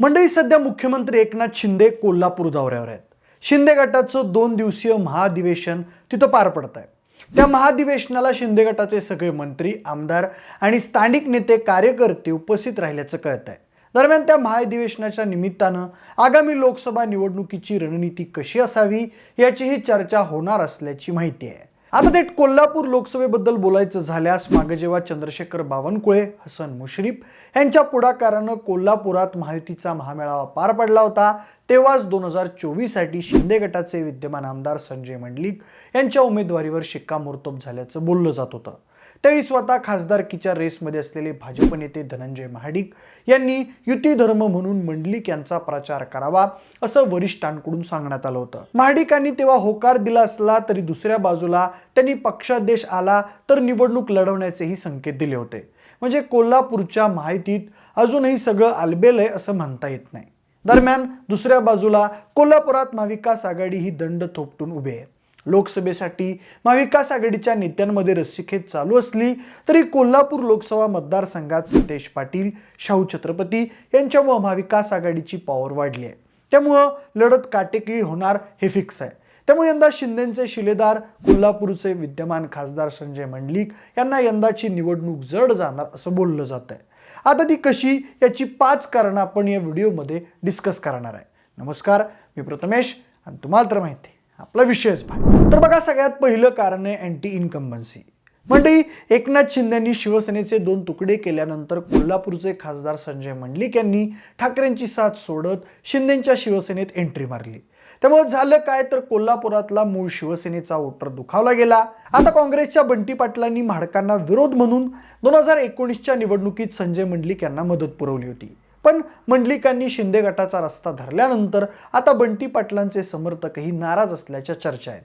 मंडळी सध्या मुख्यमंत्री एकनाथ शिंदे कोल्हापूर दौऱ्यावर आहेत. शिंदे गटाचं दोन दिवसीय महाधिवेशन तिथं पार पडत आहे त्या महाधिवेशनाला शिंदे गटाचे सगळे मंत्री आमदार आणि स्थानिक नेते कार्यकर्ते उपस्थित राहिल्याचं कळत आहे दरम्यान त्या महाधिवेशनाच्या निमित्तानं आगामी लोकसभा निवडणुकीची रणनीती कशी असावी याचीही चर्चा होणार असल्याची माहिती आहे. आता थेट कोल्हापूर लोकसभेबद्दल बोलायचं झाल्यास मागे जेव्हा चंद्रशेखर बावनकुळे हसन मुश्रीफ यांच्या पुढाकारानं कोल्हापुरात महायुतीचा महामेळावा पार पडला होता तेव्हाच दोन हजार चोवीससाठी शिंदे गटाचे विद्यमान आमदार संजय मंडलिक यांच्या उमेदवारीवर शिक्कामोर्तब झाल्याचं बोललं जात होतं. त्यावेळी स्वतः खासदारकीच्या रेसमध्ये असलेले भाजप नेते धनंजय महाडिक यांनी युती धर्म म्हणून मंडलिक यांचा प्रचार करावा असं वरिष्ठांकडून सांगण्यात आलं होतं. महाडिकांनी तेव्हा होकार दिला असला तरी दुसऱ्या बाजूला त्यांनी पक्षादेश आला तर निवडणूक लढवण्याचेही संकेत दिले होते. म्हणजे कोल्हापूरच्या माहितीत अजूनही सगळं आलबेल आहे असं म्हणता येत नाही. दरम्यान दुसऱ्या बाजूला कोल्हापुरात महाविकास आघाडी ही दंड थोपटून उभी आहे. लोकसभेसाठी महाविकास आघाडीच्या नेत्यांमध्ये रस्सीखेच चालू असली तरी कोल्हापूर लोकसभा मतदारसंघात सतेश पाटील शाहू छत्रपती यांच्यामुळं महाविकास आघाडीची पॉवर वाढली आहे. त्यामुळं लढत काटेकी होणार हे फिक्स आहे. त्यामुळे यंदा शिंदेचे शिलेदार कोल्हापूरचे विद्यमान खासदार संजय मंडलिक यांना यंदाची निवडणूक जड जाणार असं बोललं जात आहे आता ती कशी याची पाच कारणं आपण या व्हिडिओमध्ये डिस्कस करणार आहे. नमस्कार मी प्रथमेश आणि तुम्हाला तर माहिती आहे, आपला विषयच पाहिजे तर बघा सगळ्यात पहिलं कारण आहे अँटी इन्कम्बन्सी म्हणजे एकनाथ शिंदेंनी शिवसेनेचे दोन तुकडे केल्यानंतर कोल्हापूरचे खासदार संजय मंडलिक यांनी ठाकरेंची साथ सोडत शिंदेच्या शिवसेनेत एंट्री मारली. त्यामुळे झालं काय तर कोल्हापुरातला मूळ शिवसेनेचा वोटर दुखावला गेला. आता काँग्रेसच्या बंटी पाटलांनी म्हाडकांना विरोध म्हणून दोन हजार एकोणीसच्या निवडणुकीत संजय मंडलिक यांना मदत पुरवली होती. पण मंडलिकांनी शिंदे गटाचा रस्ता धरल्यानंतर आता बंटी पाटलांचे समर्थकही नाराज असल्याच्या चर्चा आहेत.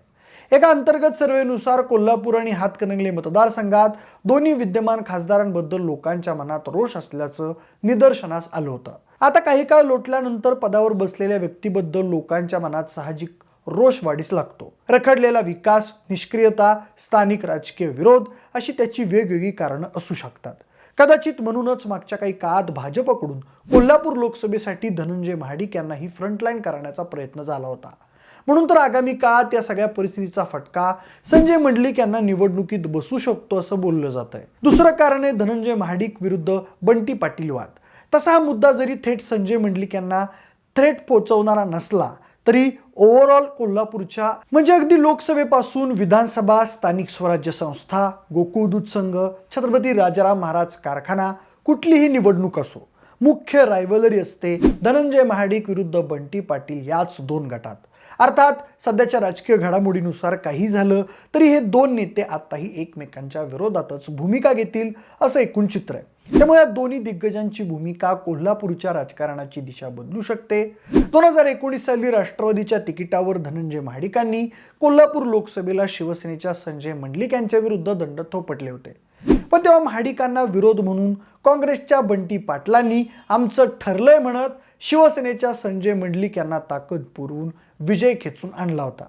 एका अंतर्गत सर्वेनुसार कोल्हापूर आणि हातकणंगले मतदारसंघात दोन्ही विद्यमान खासदारांबद्दल लोकांच्या मनात रोष असल्याचं निदर्शनास आलं होतं. आता काही काळ लोटल्यानंतर पदावर बसलेल्या व्यक्तीबद्दल लोकांच्या मनात साहजिक रोष वाढीस लागतो. रखडलेला विकास निष्क्रियता स्थानिक राजकीय विरोध अशी त्याची वेगवेगळी कारणं असू शकतात. कदाचित म्हणूनच मागच्या काही काळात भाजपकडून कोल्हापूर लोकसभेसाठी धनंजय महाडिक यांना ही फ्रंटलाईन करण्याचा प्रयत्न झाला होता. म्हणून तर आगामी काळात या सगळ्या परिस्थितीचा फटका संजय मंडलिक यांना निवडणुकीत बसू शकतो असं बोललं जात आहे दुसरं कारण आहे धनंजय महाडिक विरुद्ध बंटी पाटील वाद तसा हा मुद्दा जरी थेट संजय मंडलिक यांना थ्रेट पोचवणारा नसला तरी ओव्हरऑल कोल्हापूरच्या म्हणजे अगदी लोकसभेपासून विधानसभा स्थानिक स्वराज्य संस्था गोकुळ दूध संघ छत्रपती राजाराम महाराज कारखाना कुठलीही निवडणूक असो मुख्य रायव्हलरी असते धनंजय महाडिक विरुद्ध बंटी पाटील याच दोन गटात. अर्थात सध्याच्या राजकीय घडामोडीनुसार काही झालं तरी हे दोन नेते आताही एकमेकांच्या विरोधातच भूमिका घेतील असं एकूण चित्र आहे. त्यामुळे या दोन्ही दिग्गजांची भूमिका कोल्हापूरच्या राजकारणाची दिशा बदलू शकते. दोन हजार एकोणीस साली राष्ट्रवादीच्या तिकिटावर धनंजय महाडिकांनी कोल्हापूर लोकसभेला शिवसेनेच्या संजय मंडलिक यांच्या विरुद्ध दंड थोपटले होते. पण तेव्हा महाडिकांना विरोध म्हणून काँग्रेसच्या बंटी पाटलांनी आमचं ठरलंय म्हणत शिवसेनेच्या संजय मंडलिक यांना ताकद पुरवून विजय खेचून आणला होता.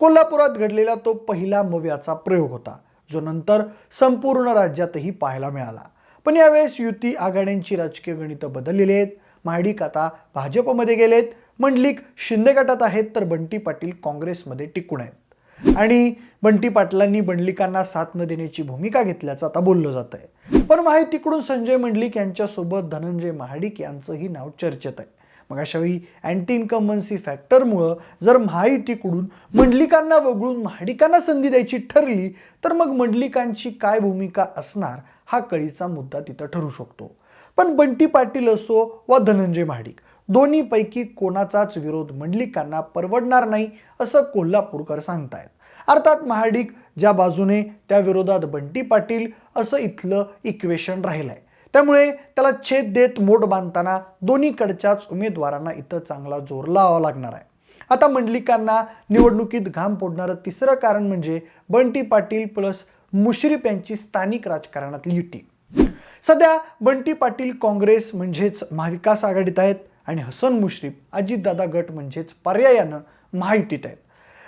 कोल्हापुरात घडलेला तो पहिला मव्याचा प्रयोग होता जो नंतर संपूर्ण राज्यातही पाहायला मिळाला. पण यावेळेस युती आघाड्यांची राजकीय गणितं बदललेली आहेत. महाडिक आता भाजपमध्ये गेलेत. मंडलिक शिंदे गटात आहेत तर बंटी पाटील काँग्रेसमध्ये टिकून आहेत. आणि बंटी पाटलांनी मंडलिकांना साथ न देण्याची भूमिका घेतल्याचं आता बोललं जात आहे पण माहितीकडून संजय मंडलिक यांच्यासोबत धनंजय महाडिक यांचंही नाव चर्चेत आहे. मग अशावेळी अँटी इन्कम्बन्सी फॅक्टरमुळं जर महायुतीकडून मंडलिकांना वगळून महाडिकांना संधी द्यायची ठरली तर मग मंडलिकांची काय भूमिका असणार हा कळीचा मुद्दा तिथं ठरू शकतो. पण बंटी पाटील असो वा धनंजय महाडिक दोन्हीपैकी कोणाचाच विरोध मंडलिकांना परवडणार नाही असं कोल्हापूरकर सांगतायत. अर्थात महाडिक ज्या बाजूने त्या विरोधात बंटी पाटील असं इथलं इक्वेशन राहिलंय. त्यामुळे त्याला छेद देत मोड बांधताना दोन्हीकडच्याच उमेदवारांना इथं चांगला जोर लावावा लागणार आहे. आता मंडलिकांना निवडणुकीत घाम फोडणारं तिसरं कारण म्हणजे बंटी पाटील प्लस मुश्रीफ यांची स्थानिक राजकारणातली युती. सध्या बंटी पाटील काँग्रेस म्हणजेच महाविकास आघाडीत आहेत आणि हसन मुश्रीफ अजितदादा गट म्हणजेच पर्यायानं महायुतीत आहेत.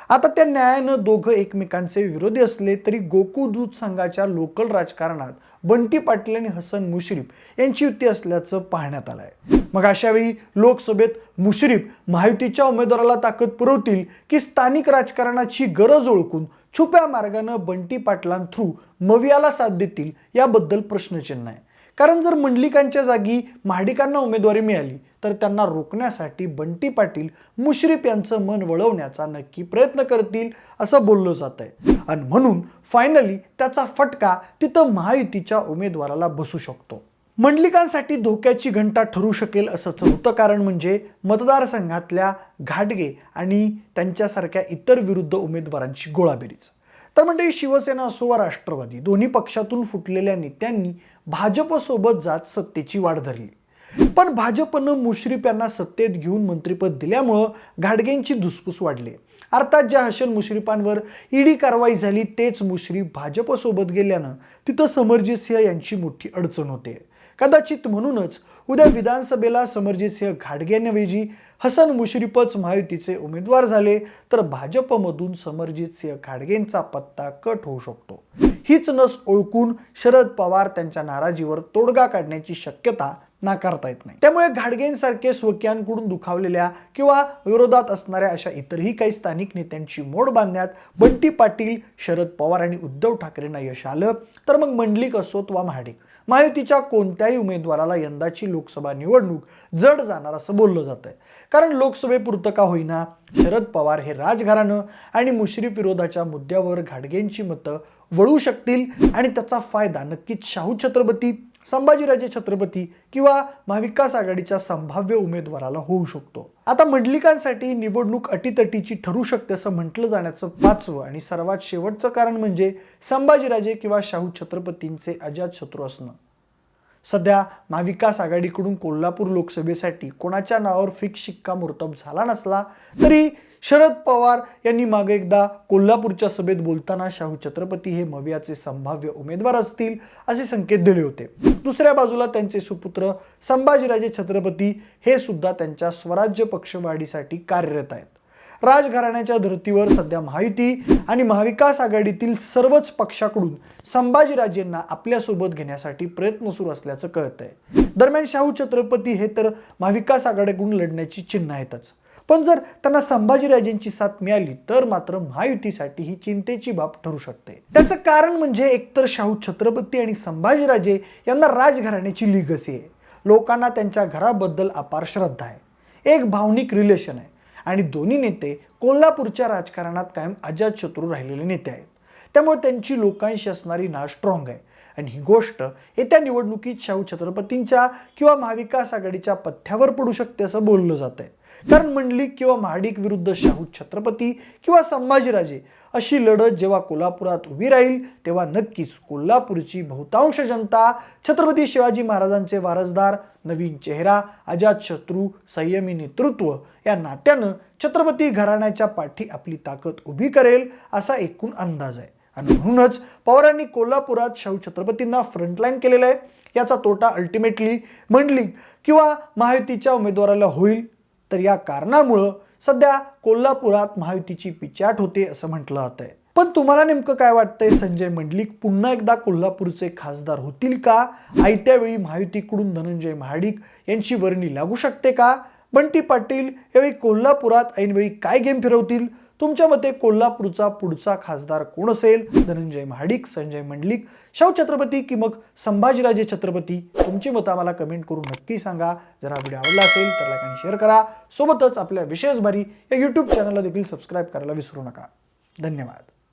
आता त्या न्यायानं दोघं एकमेकांचे विरोधी असले तरी गोकुळ दूध संघाच्या लोकल राजकारणात बंटी पाटील आणि हसन मुश्रीफ यांची युती असल्याचं पाहण्यात आलं आहे मग अशावेळी लोकसभेत मुश्रीफ महायुतीच्या उमेदवाराला ताकद पुरवतील की स्थानिक राजकारणाची गरज ओळखून छुप्या मार्गानं बंटी पाटलां थ्रू मवियाला साथ देतील याबद्दल प्रश्नचिन्ह आहे. कारण जर मंडलिकांच्या जागी महाडिकांना उमेदवारी मिळाली तर त्यांना रोखण्यासाठी बंटी पाटील मुश्रीफ यांचं मन वळवण्याचा नक्की प्रयत्न करतील असं बोललं जात आहे आणि म्हणून फायनली त्याचा फटका तिथं महायुतीच्या उमेदवाराला बसू शकतो. मंडलिकांसाठी धोक्याची घंटा ठरू शकेल असं चौथं कारण म्हणजे मतदारसंघातल्या घाटगे आणि त्यांच्यासारख्या इतर विरुद्ध उमेदवारांची गोळाबेरीज. तर म्हणजे शिवसेना असो वा राष्ट्रवादी दोन्ही पक्षातून फुटलेल्या नेत्यांनी भाजपसोबत जात सत्तेची वाढ धरली. पण भाजपनं मुश्रीफ यांना सत्तेत घेऊन मंत्रिपद दिल्यामुळं घाडगेंची धुसफूस वाढली. अर्थात ज्या हसन मुश्रीफांवर ईडी कारवाई झाली तेच मुश्रीफ भाजपसोबत गेल्यानं तिथं समरजित सिंह यांची मोठी अडचण होते. कदाचित म्हणूनच उद्या विधानसभेला समरजित सिंह घाडगेंऐवजी हसन मुश्रीफच महायुतीचे उमेदवार झाले तर भाजपमधून समरजित सिंह घाडगेंचा पत्ता कट होऊ शकतो. हीच नस ओळखून शरद पवार त्यांच्या नाराजीवर तोडगा काढण्याची शक्यता नाकारता येत नाही. त्यामुळे घाडगेंसारखे स्वकीयांकडून दुखावलेल्या किंवा विरोधात असणाऱ्या अशा इतरही काही स्थानिक नेत्यांची मोड बांधण्यात बंटी पाटील शरद पवार आणि उद्धव ठाकरेंना यश आलं तर मग मंडलिक असोत वा महाडिक? महायुतीच्या कोणत्याही उमेदवाराला यंदाची लोकसभा निवडणूक जड जाणार असं बोललं जात आहे कारण लोकसभेपुरतं का होईना शरद पवार हे राजघराणं आणि मुश्रीफ विरोधाच्या मुद्द्यावर घाडगेंची मतं वळू शकतील आणि त्याचा फायदा नक्कीच शाहू छत्रपती संभाजीराजे छत्रपती किंवा महाविकास आघाडीच्या संभाव्य उमेदवाराला होऊ शकतो. आता मंडलिकांसाठी निवडणूक अटीतटीची ठरू शकते असं म्हटलं जाण्याचं पाचवं आणि सर्वात शेवटचं कारण म्हणजे संभाजीराजे किंवा शाहू छत्रपतींचे अजात शत्रू असणं. सध्या महाविकास आघाडीकडून कोल्हापूर लोकसभेसाठी कोणाच्या नावावर फिक्स शिक्कामोर्तब झाला नसला तरी शरद पवार यांनी मागे एकदा कोल्हापूरच्या सभेत बोलताना शाहू छत्रपती हे मवियाचे संभाव्य उमेदवार असतील असे संकेत दिले होते. दुसऱ्या बाजूला त्यांचे सुपुत्र संभाजीराजे छत्रपती हे सुद्धा त्यांच्या स्वराज्य पक्षवाढीसाठी कार्यरत आहेत. राजघराण्याच्या धर्तीवर सध्या महायुती आणि महाविकास आघाडीतील सर्वच पक्षाकडून संभाजीराजेंना आपल्यासोबत घेण्यासाठी प्रयत्न सुरू असल्याचं कळत आहे दरम्यान शाहू छत्रपती हे तर महाविकास आघाडीकडून लढण्याची चिन्ह आहेतच. पण जर त्यांना संभाजीराजेंची साथ मिळाली तर मात्र महायुतीसाठी ही चिंतेची बाब ठरू शकते. त्याचं कारण म्हणजे एकतर शाहू छत्रपती आणि संभाजीराजे यांना राजघराण्याची लिगसी आहे. लोकांना त्यांच्या घराबद्दल अपार श्रद्धा आहे. एक भावनिक रिलेशन आहे. आणि दोन्ही नेते कोल्हापूरच्या राजकारणात कायम अजातशत्रू राहिलेले नेते आहेत. त्यामुळे त्यांची लोकांशी असणारी ना स्ट्रॉंग आहे. आणि ही गोष्ट येत्या निवडणुकीत शाहू छत्रपतींच्या किंवा महाविकास आघाडीच्या पथ्यावर पडू शकते असं बोललं जात आहे कारण मंडलिक किंवा महाडिक विरुद्ध शाहू छत्रपती किंवा संभाजीराजे अशी लढत जेव्हा कोल्हापुरात उभी राहील तेव्हा नक्कीच कोल्हापूरची बहुतांश जनता छत्रपती शिवाजी महाराजांचे वारसदार नवीन चेहरा अजातशत्रू संयमी नेतृत्व या नात्यानं छत्रपती घराण्याच्या पाठी आपली ताकद उभी करेल असा एकूण अंदाज आहे. आणि म्हणूनच पवारांनी कोल्हापुरात शाहू छत्रपतींना फ्रंटलाईन केलेलं आहे. याचा तोटा अल्टिमेटली मंडलिक किंवा महायुतीच्या उमेदवाराला होईल तर या कारणामुळं सध्या कोल्हापुरात महायुतीची पिचाट होते असं म्हटलं जात आहे पण तुम्हाला नेमकं काय वाटतंय? संजय मंडलिक पुन्हा एकदा कोल्हापूरचे खासदार होतील का? आयत्या वेळी महायुतीकडून धनंजय महाडिक यांची वर्णी लागू शकते का? बंटी पाटील यावेळी कोल्हापुरात ऐनवेळी काय गेम फिरवतील? तुमच्या मते कोल्हापूरचा पुढचा खासदार कोण असेल? धनंजय महाडिक संजय मंडलिक शाहू छत्रपती की मग संभाजीराजे छत्रपती? तुमची मतं आम्हाला कमेंट करून नक्की सांगा. जर हा व्हिडिओ आवडला असेल तर लाईक आणि शेअर करा. सोबतच आपल्या विशेष भारी या यूट्यूब चॅनलला देखील सबस्क्राईब करायला विसरू नका. धन्यवाद.